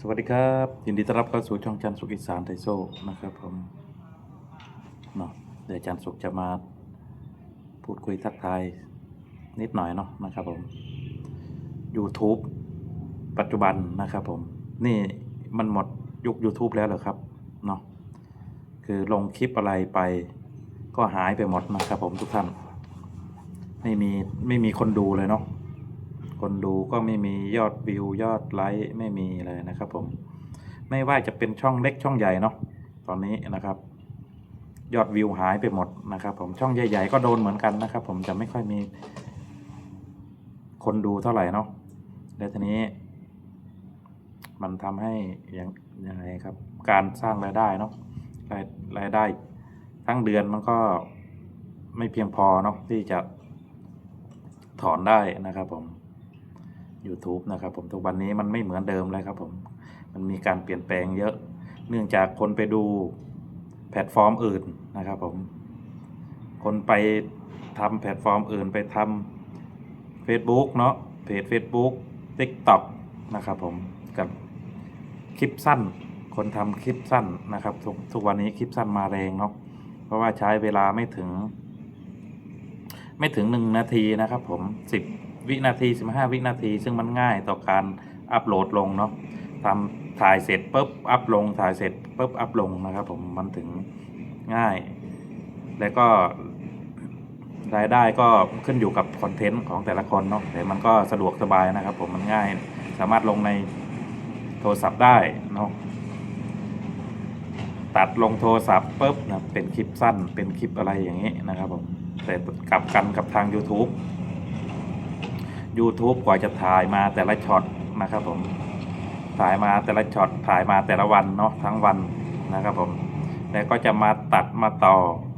สวัสดีครับ ยินดีต้อนรับเข้าสู่ช่องจันสุขอีสานไทโซนะครับผมเนาะเดี๋ยวจันสุขจะมาพูดคุยทักทายนิดหน่อยเนาะนะครับผม YouTube ปัจจุบันนะครับผม นี่มันหมดยุค YouTube แล้วเหรอครับเนาะคือลงคลิปอะไรไปก็หายไปหมดนะครับผมทุกท่าน ไม่มีไม่มีคนดูเลยเนาะ คนดูก็ไม่มียอดวิวยอดไลค์ไม่มีเลยนะครับผม ไม่ว่าจะเป็นช่องเล็กช่องใหญ่เนาะตอนนี้นะครับ ยอดวิวหายไปหมดนะครับผมช่องใหญ่ ๆ ก็โดนเหมือนกันนะครับ ผมจะไม่ค่อยมี คนดูเท่าไหร่เนาะแล้วทีนี้ มันทำให้ยังยังไงครับ การสร้างรายได้เนาะรายรายได้ ทั้งเดือนมันก็ไม่เพียงพอเนาะที่จะถอนได้นะครับผม YouTube นะครับผมทุกวันนี้มันไม่เหมือนเดิมเลยครับผมมันมีการเปลี่ยนแปลงเยอะ เนื่องจากคนไปดูแพลตฟอร์มอื่นนะครับผมคนไปทำแพลตฟอร์มอื่นไปทำ Facebook เนาะเพจ Facebook TikTok นะครับผมกับคลิปสั้น คนทำคลิปสั้นนะครับทุกทุกวันนี้คลิปสั้นมาแรงเนาะเพราะว่าใช้เวลาไม่ถึง ไม่ถึงหนึ่งนาทีนะครับผมสิบวินาทีสิบห้าวินาที ซึ่งมันง่ายต่อการอัปโหลดลงเนาะทำถ่ายเสร็จปุ๊บอัปลง ถ่ายเสร็จปุ๊บอัปลงนะครับผมมันถึงง่าย แล้วก็รายได้ก็ขึ้นอยู่กับคอนเทนต์ของแต่ละคนเนาะแต่มันก็สะดวกสบายนะครับ ผมมันง่าย สามารถลงในโทรศัพท์ได้เนาะตัดลงโทรศัพท์ปุ๊บนะเป็นคลิปสั้นเป็นคลิปอะไรอย่างนี้นะครับผม แต่กลับกันกับทาง YouTube YouTube กว่าจะถ่ายมาแต่ละช็อตนะครับผมถ่ายมาแต่ละช็อตถ่ายมาแต่ละวันเนาะทั้งวันนะครับผมแล้วก็จะมาตัดมาต่อ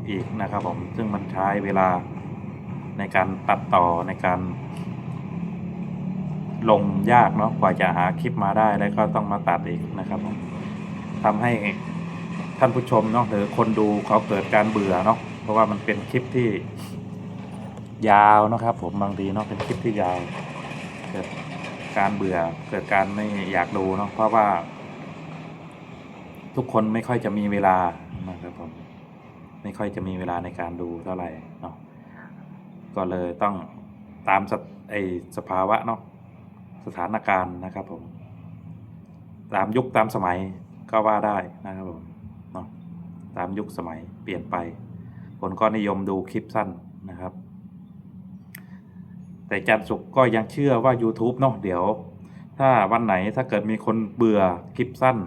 อีกนะครับผมซึ่งมันใช้เวลาในการตัดต่อในการ ลงยากเนาะกว่าจะหาคลิปมาได้แล้วก็ต้องมาตัดอีกนะครับผมทำให้ท่านผู้ชมเนาะหรือคนดูเขาเกิดการเบื่อเนาะ เพราะว่ามันเป็นคลิปที่ยาวนะครับ ผมบางทีเนาะเป็นคลิปที่ยาวเกิดการเบื่อเกิดการไม่อยากดูเนาะเพราะว่า ทุกคนไม่ค่อยจะมีเวลานะครับผมไม่ค่อยจะมีเวลาในการดูเท่าไหร่เนาะก็เลยต้องตามสภไอสภาวะเนาะสถานการณ์นะครับผม ตามยุคตามสมัยก็ว่าได้นะครับผมเนาะตามยุคสมัยเปลี่ยนไป คนก็นิยมดูคลิปสั้นนะครับ แต่จันสุกก็ยังเชื่อว่า YouTube เนาะเดี๋ยว ถ้าวันไหนถ้าเกิดมีคนเบื่อคลิปสั้น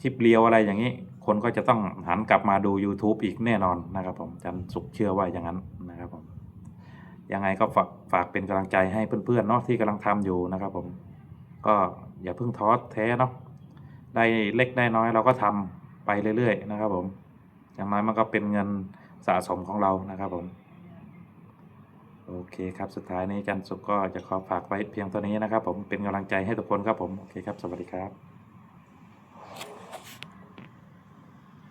คลิปเรียวอะไรอย่างนี้ คนก็จะต้องหันกลับมาดู YouTube อีกแน่นอนนะครับผมจันสุกเชื่อว่าอย่างนั้นนะครับผมยังไงก็ฝากฝากเป็นกำลังใจให้เพื่อนๆเนาะที่กำลังทำอยู่นะครับผมก็อย่าเพิ่งท้อแท้เนาะได้เล็กได้น้อยเราก็ทำไปเรื่อย ๆ นะครับผม อย่างน้อยมันก็เป็นเงินสะสมของเรานะครับผม โอเคครับสุดท้ายนี้จันทร์สุกร์ก็จะขอฝากไว้เพียงเท่านี้นะครับผมเป็นกำลังใจให้ทุกคนครับผม โอเคครับ สวัสดีครับ